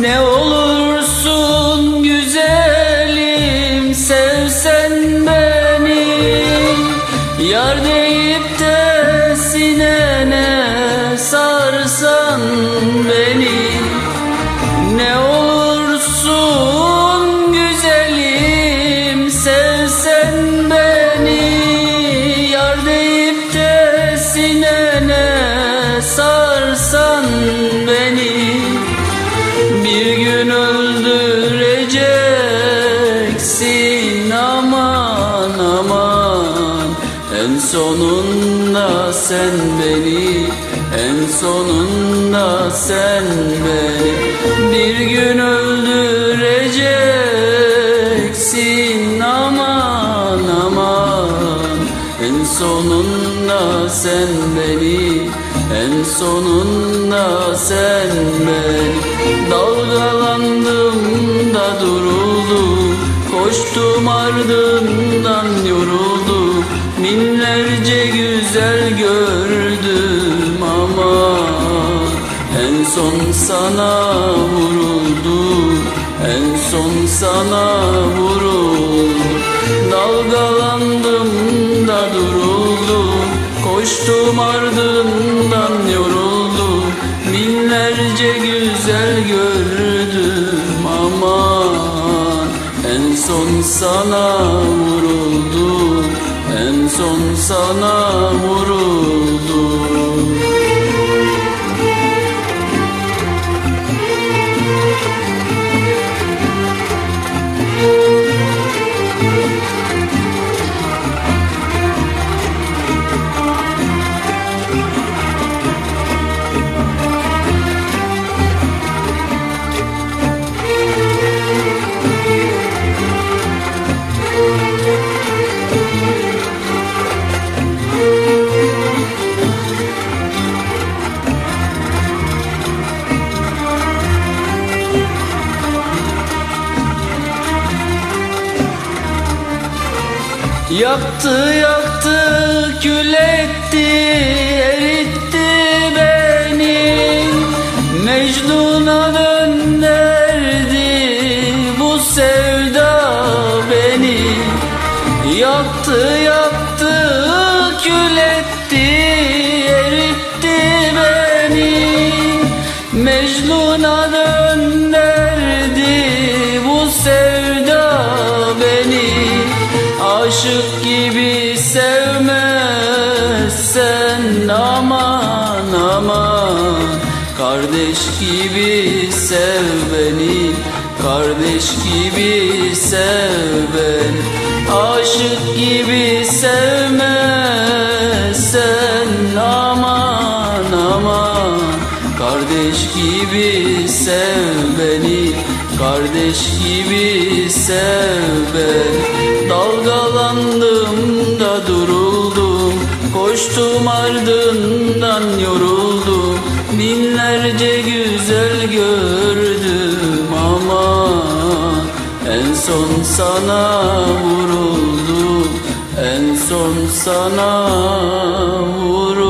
Ne olursun beni. Ne olursun güzelim sevsen beni En sonunda sen beni En sonunda sen beni. Bir gün öldüreceksin aman aman. En sonunda sen beni En sonunda sen beni. Dalgalandım da duruldum Koştum ardından Binlerce güzel gördüm ama En son sana vuruldum En son sana vuruldum. Dalgalandım da duruldum Koştum ardından yoruldum. Binlerce güzel gördüm aman En son sana vuruldum Son sana vuruldum Yaktı yaktı kül etti eritti beni. Mecnun'a döndürdü bu sevda beni. Yaktı yaktı kül etti eritti beni. Mecnun'a döndürdü bu sevda beni Aşık gibi sevmezsen aman aman. Kardeş gibi sev beni Kardeş gibi sev beni. Aşık gibi sevmezsen aman aman. Kardeş gibi sev beni Kardeş gibi sev beni Dalgalandım da duruldum. Koştum ardından yoruldum. Binlerce güzel gördüm ama En son sana vuruldum. En son sana vuruldum